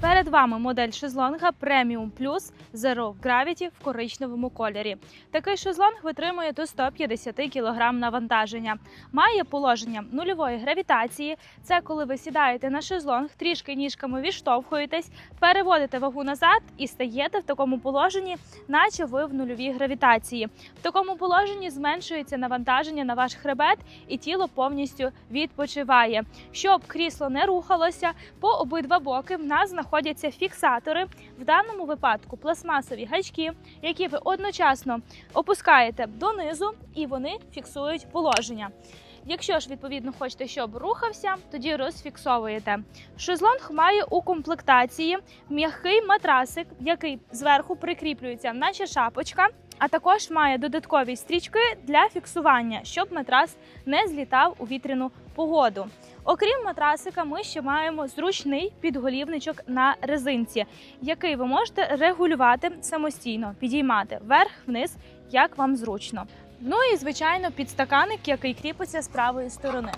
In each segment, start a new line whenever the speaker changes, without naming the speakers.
Перед вами модель шезлонга Premium Plus Zero Gravity в коричневому кольорі. Такий шезлонг витримує до 150 кг навантаження. Має положення нульової гравітації. Це коли ви сідаєте на шезлонг, трішки ніжками відштовхуєтесь, переводите вагу назад і стаєте в такому положенні, наче ви в нульовій гравітації. В такому положенні зменшується навантаження на ваш хребет і тіло повністю відпочиває. Щоб крісло не рухалося, по обидва боки в нас знаходяться фіксатори. В даному випадку пластмасові гачки, які ви одночасно опускаєте донизу, і вони фіксують положення. Якщо ж відповідно хочете, щоб рухався, тоді розфіксовуєте. Шезлонг має у комплектації м'який матрасик, який зверху прикріплюється, наче шапочка. А також має додаткові стрічки для фіксування, щоб матрас не злітав у вітряну погоду. Окрім матрасика, ми ще маємо зручний підголівничок на резинці, який ви можете регулювати самостійно, підіймати вверх-вниз, як вам зручно. Ну і звичайно, підстаканник, який кріпиться з правої сторони.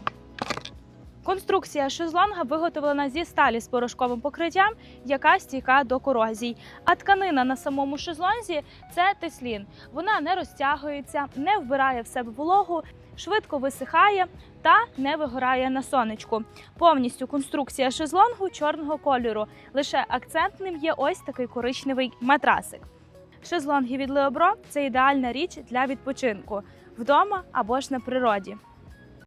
Конструкція шезлонга виготовлена зі сталі з порошковим покриттям, яка стійка до корозій. А тканина на самому шезлонзі це теслін. Вона не розтягується, не вбирає в себе вологу, швидко висихає та не вигорає на сонечку. Повністю конструкція шезлонгу чорного кольору. Лише акцентним є ось такий коричневий матрасик. Шезлонги від Леобро це ідеальна річ для відпочинку вдома або ж на природі.